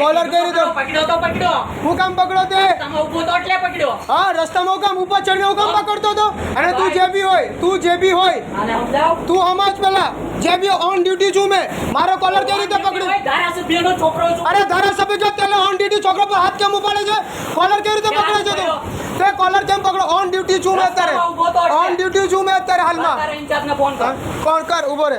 Caller કેવી રીતે પકડ્યો તો પકડ્યો હું કામ પકડો તે. તમે ઊભો તો એટલે પકડ્યો. હા રસ્તામાં કામ ઉપર ચડ્યો કામ પકડતો તો. અને તું જે બી હોય તું જે બી હોય. તું સમજ પેલા જે બી ઓન ડ્યુટી છું મેં. મારો કોલર કેવી રીતે પકડ્યો? છોકરો અરે ધારાસભ્ય જો તેલે ઓન ડ્યુટી છોકરો પર હાથ કેમ ઉપાડે છે? કોલર કેવી રીતે પકડે છે તું? તે કોલર કેમ પકડો? ઓન ડ્યુટી છું મેં અત્યારે. ઓન ડ્યુટી છું મેં અત્યારે હાલમાં. કોણ કર. ઊભો રે.